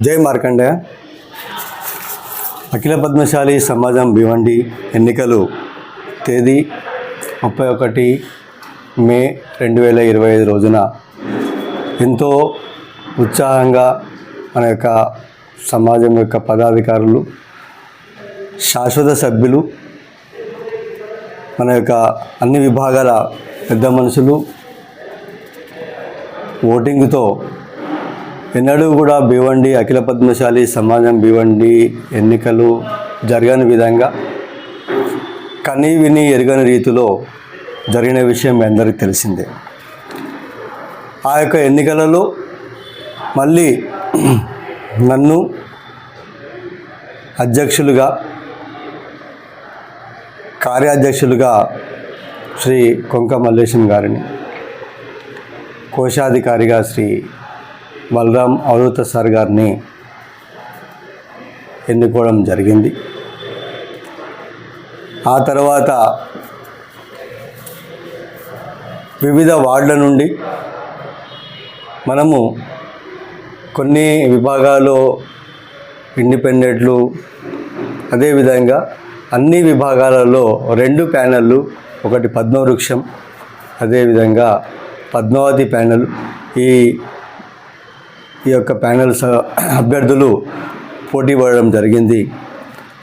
జై మార్కండేయ అఖిల పద్మశాలి సమాజం భివండి ఎన్నికలు. తేదీ ముప్పై ఒకటి మే రెండు వేల ఇరవై ఐదు రోజున. ఎంతో ఉత్సాహంగా మన యొక్క సమాజం యొక్క పదాధికారులు శాశ్వత సభ్యులు మన యొక్క అన్ని విభాగాల పెద్ద మనుషులు ఓటింగ్తో ఎన్నడూ కూడా భివండి అఖిల పద్మశాలి సమాజం భివండి ఎన్నికలు జరగని విధంగా కని విని ఎరగని రీతిలో జరిగిన విషయం మీ అందరికీ తెలిసిందే. ఆ యొక్క ఎన్నికలలో మళ్ళీ నన్ను అధ్యక్షులుగా కార్యాధ్యక్షులుగా శ్రీ కొంక మల్లేశం గారిని కోశాధికారిగా శ్రీ బలరాం అవధూత సార్ గారిని ఎన్నుకోవడం జరిగింది. ఆ తర్వాత వివిధ వార్డుల నుండి మనము కొన్ని విభాగాల్లో ఇండిపెండెంట్లు అదేవిధంగా అన్ని విభాగాలలో రెండు ప్యానెళ్ళు ఒకటి పద్మవృక్షం అదేవిధంగా పద్మావతి ప్యానెల్. ఈ ఈ యొక్క ప్యానెల్స్ అభ్యర్థులు పోటీ పడడం జరిగింది.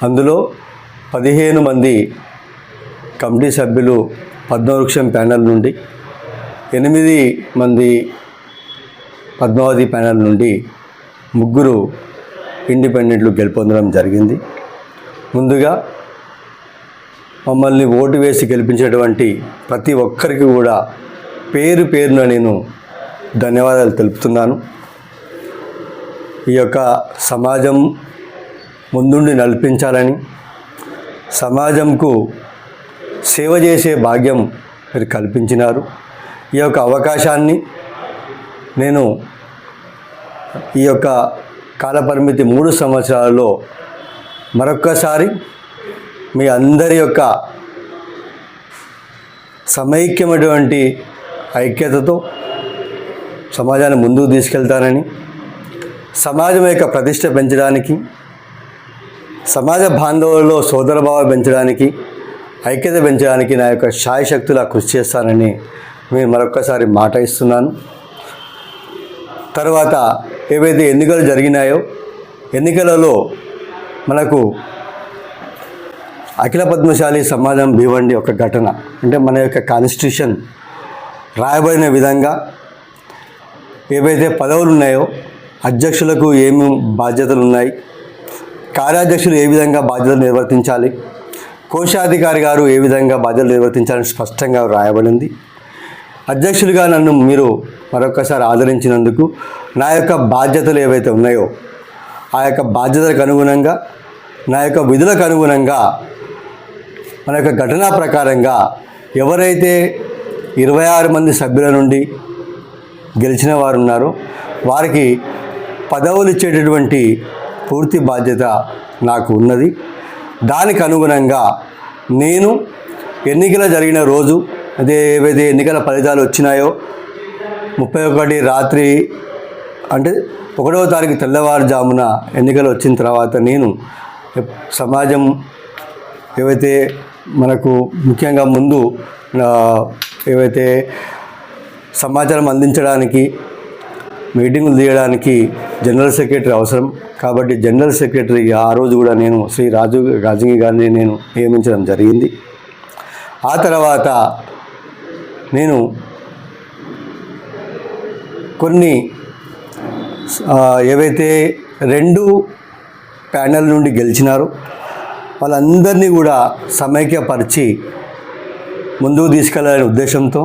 అందులో పదిహేను మంది కమిటీ సభ్యులు పద్మవృక్షం ప్యానల్ నుండి ఎనిమిది మంది పద్మావతి ప్యానల్ నుండి ముగ్గురు ఇండిపెండెంట్లు గెలుపొందడం జరిగింది. ముందుగా మమ్మల్ని ఓటు వేసి గెలిపించేటువంటి ప్రతి ఒక్కరికి కూడా పేరు పేరున నేను ధన్యవాదాలు తెలుపుతున్నాను. ఈ యొక్క సమాజం ముందుండి నడిపించాలని సమాజంకు సేవ చేసే భాగ్యం మీరు కల్పించినారు. ఈ యొక్క అవకాశాన్ని నేను ఈ యొక్క కాలపరిమితి మూడు సంవత్సరాలలో మరొక్కసారి మీ అందరి యొక్క సమైక్యమైనటువంటి ఐక్యతతో సమాజాన్ని ముందుకు తీసుకెళ్తానని సమాజం యొక్క ప్రతిష్ట పెంచడానికి సమాజ బాంధవుల్లో సోదరభావం పెంచడానికి ఐక్యత పెంచడానికి నా యొక్క శాయశక్తులా కృషి చేస్తానని నేను మరొక్కసారి మాట ఇస్తున్నాను. తర్వాత ఏవైతే ఎన్నికలు జరిగినాయో ఎన్నికలలో మనకు అఖిల పద్మశాలి సమాజం భీవండి ఒక ఘటన. అంటే మన యొక్క కాన్స్టిట్యూషన్ రాయబడిన విధంగా ఏవైతే పదవులు ఉన్నాయో అధ్యక్షులకు ఏమి బాధ్యతలు ఉన్నాయి కార్యాధ్యక్షులు ఏ విధంగా బాధ్యతలు నిర్వర్తించాలి? కోశాధికారి గారు ఏ విధంగా బాధ్యతలు నిర్వర్తించాలని స్పష్టంగా రాయబడింది అధ్యక్షులుగా నన్ను మీరు మరొకసారి ఆదరించినందుకు నా యొక్క బాధ్యతలు ఏవైతే ఉన్నాయో ఆ యొక్క బాధ్యతలకు అనుగుణంగా నా యొక్క విధులకు అనుగుణంగా మన యొక్క ఘటనా ప్రకారంగా ఎవరైతే ఇరవై ఆరు మంది సభ్యుల నుండి గెలిచిన వారు ఉన్నారో వారికి పదవులు ఇచ్చేటటువంటి పూర్తి బాధ్యత నాకు ఉన్నది. దానికి అనుగుణంగా నేను ఎన్నికల జరిగిన రోజు అదే ఏవైతే ఎన్నికల ఫలితాలు వచ్చినాయో ముప్పై ఒకటి రాత్రి అంటే ఒకటవ తారీఖు తెల్లవారుజామున ఎన్నికలు వచ్చిన తర్వాత నేను సమాజం ఏవైతే మనకు ముఖ్యంగా ముందు ఏవైతే సమాచారం అందించడానికి మీటింగులు తీయడానికి జనరల్ సెక్రటరీ అవసరం. కాబట్టి జనరల్ సెక్రటరీ ఆ రోజు కూడా నేను శ్రీ రాజు రాజంగి గారిని నేను నియమించడం జరిగింది. ఆ తర్వాత నేను కొన్ని ఏవైతే రెండు ప్యానెల్ నుండి గెలిచినారో వాళ్ళందరినీ కూడా సమైక్యపరిచి ముందుకు తీసుకెళ్ళాలనే ఉద్దేశంతో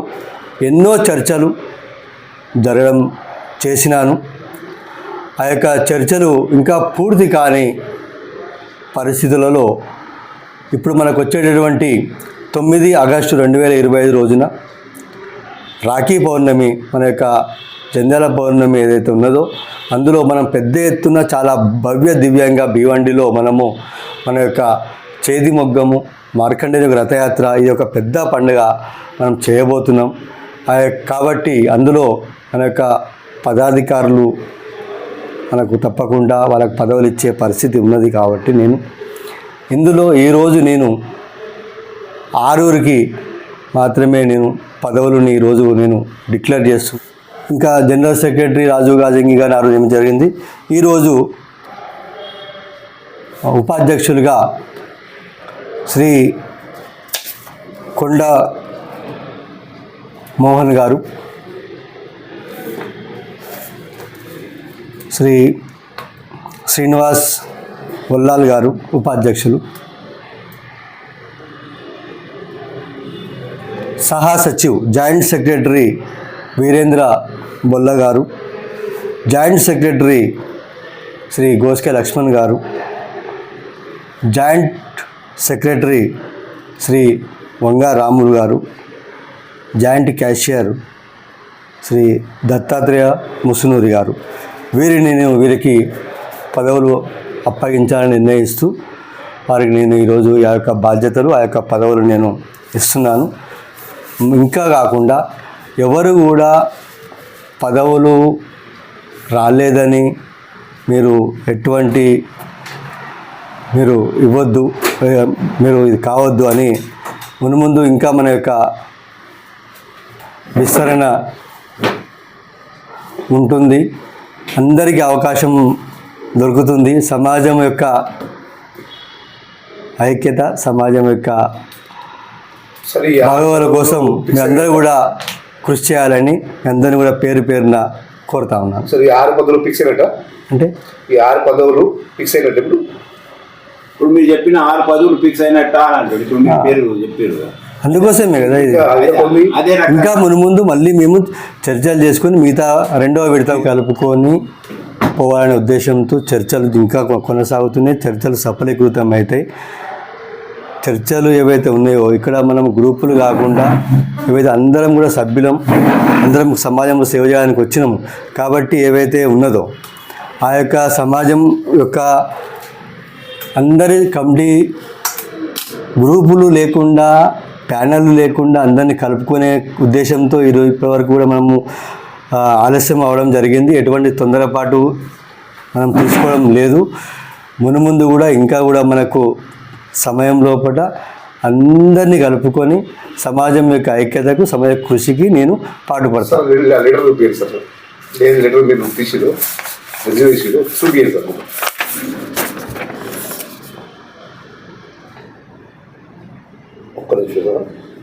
ఎన్నో చర్చలు జరగడం చేసినాను. ఆ యొక్క చర్చలు ఇంకా పూర్తి కాని పరిస్థితులలో ఇప్పుడు మనకు వచ్చేటటువంటి తొమ్మిది ఆగస్టు రెండు వేల ఇరవై ఐదు రోజున రాఖీ పౌర్ణమి మన యొక్క జంధ్యాల పౌర్ణమి ఏదైతే ఉన్నదో అందులో మనం పెద్ద ఎత్తున చాలా భవ్య దివ్యంగా భీవండిలో మనము మన యొక్క చేది మొగ్గము మార్కండేయ రథయాత్ర ఇది ఒక పెద్ద పండుగ మనం చేయబోతున్నాం. ఆ యొక్క- కాబట్టి అందులో మన యొక్క పదాధికారులు మనకు తప్పకుండా వాళ్ళకు పదవులు ఇచ్చే పరిస్థితి ఉన్నది కాబట్టి నేను ఇందులో ఈరోజు నేను ఆరుగురికి మాత్రమే నేను పదవులను ఈరోజు నేను డిక్లేర్ చేస్తూ ఇంకా జనరల్ సెక్రటరీ రాజు గాజంగి గారిని ఆ రోజు ఏమి జరిగింది? ఈరోజు ఉపాధ్యక్షులుగా శ్రీ కొండ మోహన్ గారు శ్రీ శ్రీనివాస్ వల్లాల్ గారు ఉపాధ్యక్షులు. సహా సచివ్ జాయింట్ సెక్రటరీ వీరేంద్ర బొల్ల గారు జాయింట్ సెక్రటరీ శ్రీ గోస్కే లక్ష్మణ్ గారు జాయింట్ సెక్రటరీ శ్రీ వంగా రాములు గారు జాయింట్ క్యాషియర్ శ్రీ దత్తాత్రేయ ముసునూరి గారు. వీరిని నేను వీరికి పదవులు అప్పగించాలని నిర్ణయిస్తూ వారికి నేను ఈరోజు ఆ యొక్క బాధ్యతలు ఆ యొక్క పదవులు నేను ఇస్తున్నాను. ఇంకా కాకుండా ఎవరు కూడా పదవులు రాలేదని మీరు ఎటువంటి మీరు ఇవ్వద్దు మీరు ఇది కావద్దు అని మునుముందు ఇంకా మన యొక్క విస్తరణ ఉంటుంది. అందరికీ అవకాశం దొరుకుతుంది. సమాజం యొక్క ఐక్యత సమాజం యొక్క భాగవాల కోసం మీ అందరూ కూడా కృషి చేయాలని మీ అందరిని కూడా పేరు పేరున కోరుతా ఉన్నాను. సరే ఈ ఆరు పదవులు ఫిక్స్ అయినట్ట? అంటే? ఈ ఆరు పదవులు ఫిక్స్ అయినట్టు ఇప్పుడు? ఇప్పుడు మీరు చెప్పిన ఆరు పదవులు ఫిక్స్ అయినట్ట అని అంటాడు. ఇప్పుడు మీ పేరు చెప్పారు అందుకోసమే కదా ఇది. ఇంకా ఇంకా మునుముందు మళ్ళీ మేము చర్చలు చేసుకొని మిగతా రెండవ విడత కలుపుకొని పోవాలనే ఉద్దేశంతో చర్చలు ఇంకా కొనసాగుతున్నాయి. చర్చలు సఫలీకృతం అవుతాయి చర్చలు ఏవైతే ఉన్నాయో ఇక్కడ మనం గ్రూపులు కాకుండా ఏవైతే అందరం కూడా సభ్యులం అందరం సమాజంలో సేవ చేయడానికి వచ్చినాము కాబట్టి ఏవైతే ఉన్నదో ఆ యొక్క సమాజం యొక్క అందరి కమిటీ గ్రూపులు లేకుండా ప్యానెల్ లేకుండా అందరినీ కలుపుకునే ఉద్దేశంతో ఈరోజు ఇప్పటివరకు కూడా మనము ఆలస్యం అవడం జరిగింది. ఎటువంటి తొందరపాటు మనం తీసుకోవడం లేదు. మునుముందు కూడా ఇంకా కూడా మనకు సమయం లోపల అందరినీ కలుపుకొని సమాజం యొక్క ఐక్యతకు సమాజ కృషికి నేను పాటుపడతాను సార్ లీడర్ లీడర్ పేరు